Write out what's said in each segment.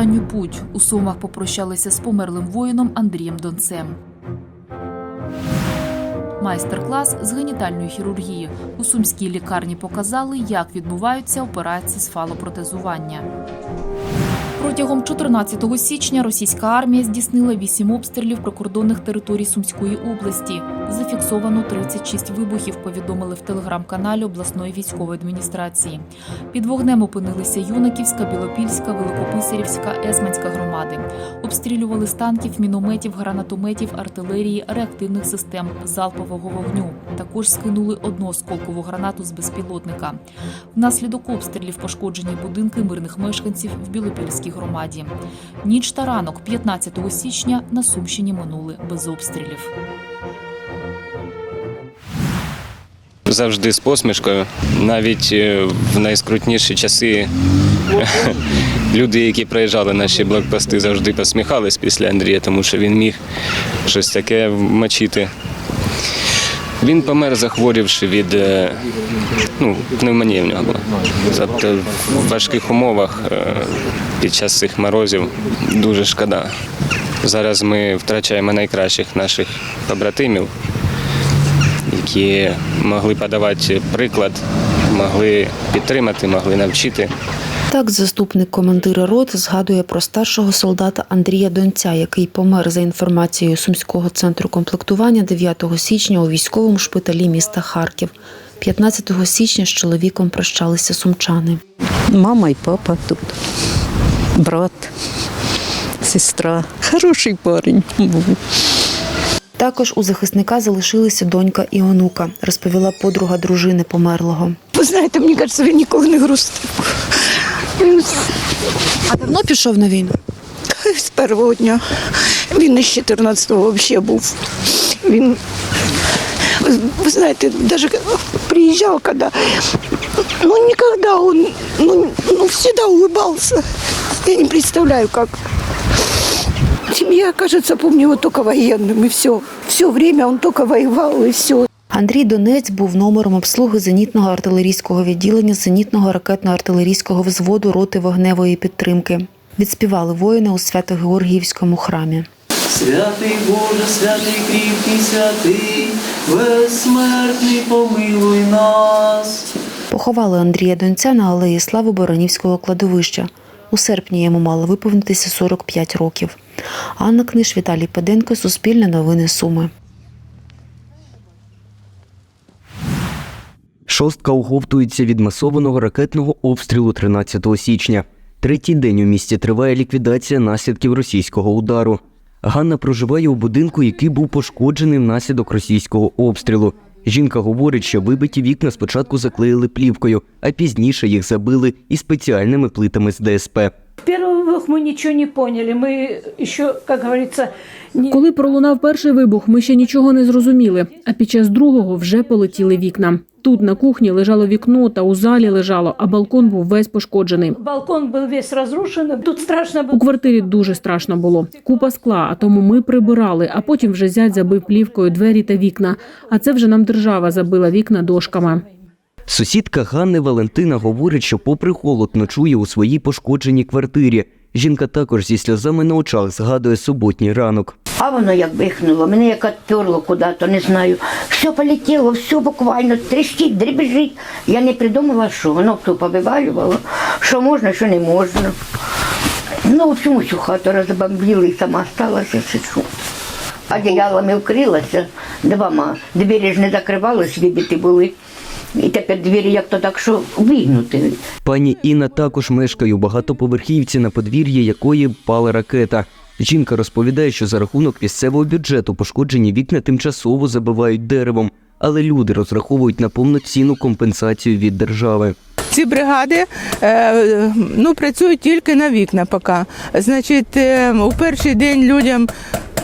останню путь. У Сумах попрощалися з померлим воїном Андрієм Донцем. Майстер-клас з генітальної хірургії. У сумській лікарні показали, як відбуваються операції з фалопротезування. Протягом 14 січня російська армія здійснила вісім обстрілів прикордонних територій Сумської області. Зафіксовано 36 вибухів. Повідомили в телеграм-каналі обласної військової адміністрації. Під вогнем опинилися Юнаківська, Білопільська, Великописарівська, Есманська громади. Обстрілювали з танків, мінометів, гранатометів, артилерії, реактивних систем залпового вогню. Також скинули одну осколкову гранату з безпілотника. Внаслідок обстрілів пошкоджені будинки мирних мешканців в Білопільській громаді. Ніч та ранок 15 січня на Сумщині минули без обстрілів. Завжди з посмішкою. Навіть е, в найскрутніші часи люди, які проїжджали наші блокпости, завжди посміхались після Андрія, тому що він міг щось таке вмочити. Він помер, захворівши від е, ну, пневмонії в нього була. Тобто в важких умовах е, під час цих морозів дуже шкода. Зараз ми втрачаємо найкращих наших побратимів які могли подавати приклад, могли підтримати, могли навчити. Так, заступник командира роти згадує про старшого солдата Андрія Донця, який помер за інформацією Сумського центру комплектування 9 січня у військовому шпиталі міста Харків. 15 січня з чоловіком прощалися сумчани. Мама і папа тут, брат, сестра. Хороший парень був. Також у захисника залишилися донька і онука, розповіла подруга дружини померлого. Ви знаєте, мені кажеться, він ніколи не грустив. А давно пішов на війну? з першого дня. Він із 14-го взагалі був. Він, ви, знаєте, навіть приїжджав, коли, ну, ніколи ну, ну, всегда улыбался. Я не представляю, как. Семья, кажется, помню его только военным, и все. Все время он только воевал, и все. Андрій Донець був номером обслуги зенітного артилерійського відділення зенітного ракетно-артилерійського взводу роти вогневої підтримки. Відспівали воїни у Свято-Георгіївському храмі. Святий Боже, святий кріпкий, святий, безсмертний помилуй нас. Поховали Андрія Донця на алеї Слави Боронівського кладовища. У серпні йому мало виповнитися 45 років. Анна Книж, Віталій Паденко, Суспільне новини Суми. Шостка оговтується від масованого ракетного обстрілу 13 січня. Третій день у місті триває ліквідація наслідків російського удару. Ганна проживає у будинку, який був пошкоджений внаслідок російського обстрілу. Жінка говорить, що вибиті вікна спочатку заклеїли плівкою, а пізніше їх забили і спеціальними плитами з ДСП. Во-первых, мы ничего не поняли. Мы еще, как говорится, не... Коли пролунав перший вибух, ми ще нічого не зрозуміли. А під час другого вже полетіли вікна. Тут на кухні лежало вікно, та у залі лежало, а балкон був весь пошкоджений. балкон был весь разрушен. Тут страшно У было. квартирі дуже страшно було. Купа скла, а тому ми прибирали, а потім вже зять забив плівкою двері та вікна. А це вже нам держава забила вікна дошками. Сусідка Ганни Валентина говорить, що попри холод ночує у своїй пошкодженій квартирі. Жінка також зі сльозами на очах згадує суботній ранок. А воно як вихнуло, мене як відперло куди-то, не знаю. Все полетіло, все буквально трещить, дребежить. Я не придумала, що воно все повивалювало, що можна, що не можна. Ну, в общем, всю хату розбомбили і сама сталася сиджу. Одіялами вкрилася двома. Двері ж не закривались, вибиті були. І тепер двері як то так, що вигнуті. Пані Інна також мешкає у багатоповерхівці, на подвір'ї якої впала ракета. Жінка розповідає, що за рахунок місцевого бюджету пошкоджені вікна тимчасово забивають деревом, але люди розраховують на повноцінну компенсацію від держави. Ці бригади е, ну, працюють тільки на вікна поки. Значить, е, у перший день людям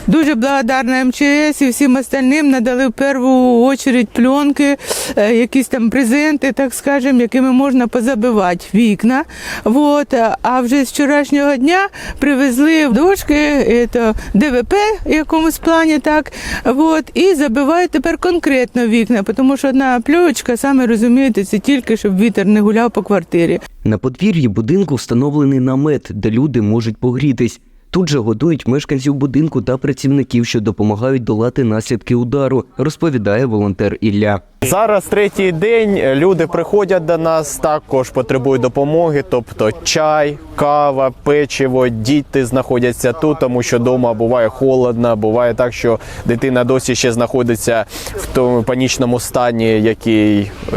Дуже благодарна МЧС і всім остальним надали в першу очередь пленки, е, якісь там презенти, так скажемо, якими можна позабивати вікна. Вот. А вже з вчорашнього дня привезли дошки, це ДВП в якомусь плані, так. Вот. І забивають тепер конкретно вікна, тому що одна пльовочка, саме розумієте, це тільки щоб вітер не гуляв по квартирі. На подвір'ї будинку встановлений намет, де люди можуть погрітись. Тут же годують мешканців будинку та працівників, що допомагають долати наслідки удару, розповідає волонтер Ілля. Зараз третій день. Люди приходять до нас, також потребують допомоги, тобто чай, кава, печиво. Діти знаходяться тут, тому що вдома буває холодно. Буває так, що дитина досі ще знаходиться в тому панічному стані, який е,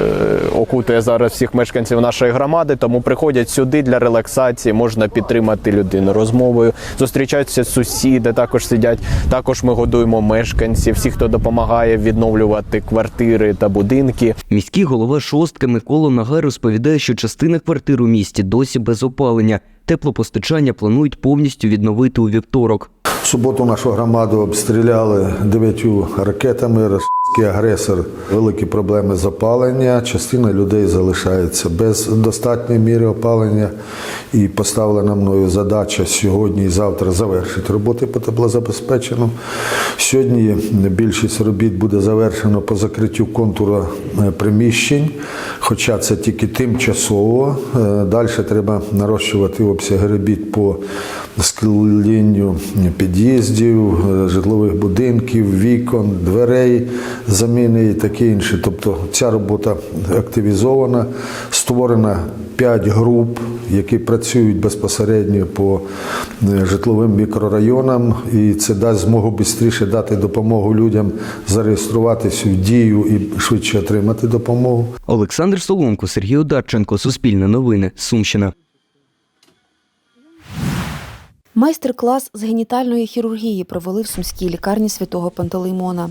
окутує зараз всіх мешканців нашої громади. Тому приходять сюди для релаксації, можна підтримати людину розмовою. Зустрічаються сусіди, також сидять. Також ми годуємо мешканців, всіх, хто допомагає відновлювати квартири та будинки. Міський голова шостки Микола Нагай розповідає, що частина квартир у місті досі без опалення. Теплопостачання планують повністю відновити у вівторок. В суботу нашу громаду обстріляли дев'ятью ракетами. Агресор великі проблеми з опалення. Частина людей залишається без достатньої міри опалення. І поставлена мною задача сьогодні і завтра завершити роботи по теплозабезпеченню. Сьогодні більшість робіт буде завершено по закриттю контуру е, приміщень, хоча це тільки тимчасово. Е, Далі треба нарощувати обсяги робіт по скленню під'їздів, житлових будинків, вікон, дверей, заміни і таке інше. Тобто ця робота активізована, створена 5 груп, які працюють безпосередньо по е, житловим мікрорайонам, і це дасть змогу швидше дати допомогу людям зареєструватися в дію і швидше отримати допомогу. Олександр Соломко, Сергій Одарченко, Суспільне новини, Сумщина. Майстер-клас з генітальної хірургії провели в сумській лікарні святого Пантелеймона.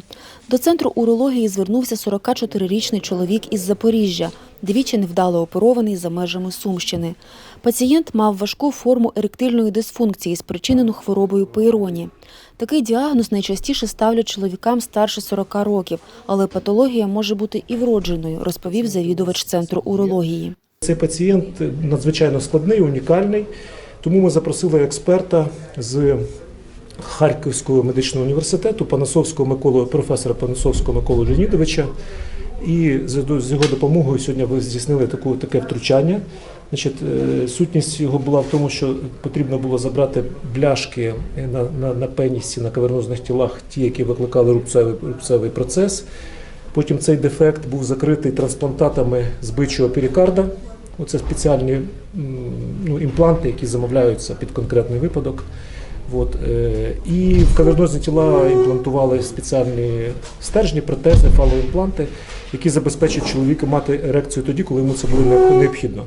До центру урології звернувся 44-річний чоловік із Запоріжжя, двічі невдало оперований за межами Сумщини. Пацієнт мав важку форму еректильної дисфункції, спричинену хворобою Пейроні. Такий діагноз найчастіше ставлять чоловікам старше 40 років, але патологія може бути і вродженою, розповів завідувач центру урології. Цей пацієнт надзвичайно складний, унікальний. Тому ми запросили експерта з Харківського медичного університету Панасовського Миколу, професора Панасовського Миколу Леонідовича. І з його допомогою сьогодні ви здійснили таку, таке втручання. Значить, е, сутність його була в тому, що потрібно було забрати бляшки на, на, на пенісі, на кавернозних тілах, ті, які викликали рубцевий, рубцевий процес. Потім цей дефект був закритий трансплантатами з бичого Оце спеціальні ну, імпланти, які замовляються під конкретний випадок. От, е, і в кавернозні тіла імплантували спеціальні стержні, протези, фалоімпланти, які забезпечують чоловіка мати ерекцію тоді, коли йому це було необхідно.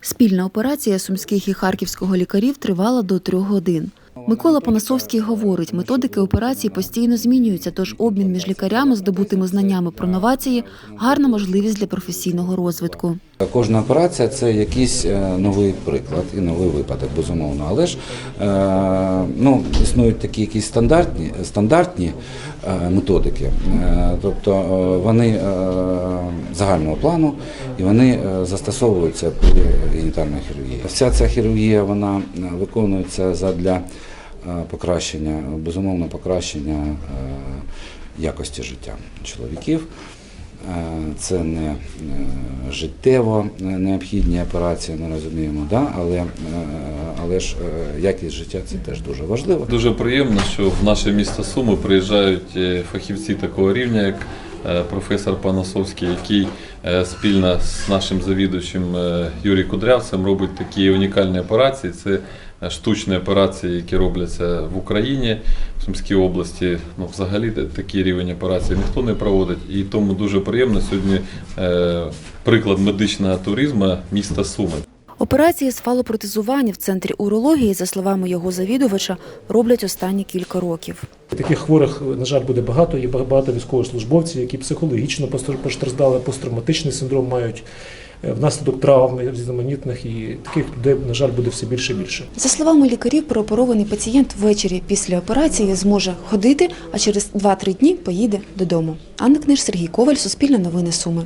Спільна операція сумських і харківського лікарів тривала до трьох годин. Микола Панасовський говорить, методики операції постійно змінюються, тож обмін між лікарями, здобутими знаннями про новації, гарна можливість для професійного розвитку. Кожна операція це якийсь е, новий приклад і новий випадок, безумовно. Але ж е, ну, існують такі якісь стандартні, стандартні е, методики, тобто вони загального плану і вони застосовуються при генітальній хірургії. Вся ця хірургія вона виконується задля покращення, безумовно, покращення якості життя чоловіків. Е, Це не е, життєво необхідні операції, ми розуміємо, да? але, е, але ж якість життя це теж дуже важливо. Дуже приємно, що в наше місто Суми приїжджають фахівці такого рівня, як професор Панасовський, який спільно з нашим завідувачем Юрій Кудрявцем робить такі унікальні операції. Це штучні операції, які робляться в Україні, в Сумській області. Ну, взагалі та- такий рівень операцій ніхто не проводить. І тому дуже приємно сьогодні е, приклад медичного туризму міста Суми. Операції з фалопротезування в центрі урології, за словами його завідувача, роблять останні кілька років. Таких хворих, на жаль, буде багато. Є багато військовослужбовців, які психологічно постр- постраждали, посттравматичний синдром мають. Е, внаслідок травм різноманітних, і таких людей, на жаль, буде все більше і більше. За словами лікарів, прооперований пацієнт ввечері після операції зможе ходити, а через 2-3 дні поїде додому. Анна Книж, Сергій Коваль, Суспільне новини Суми.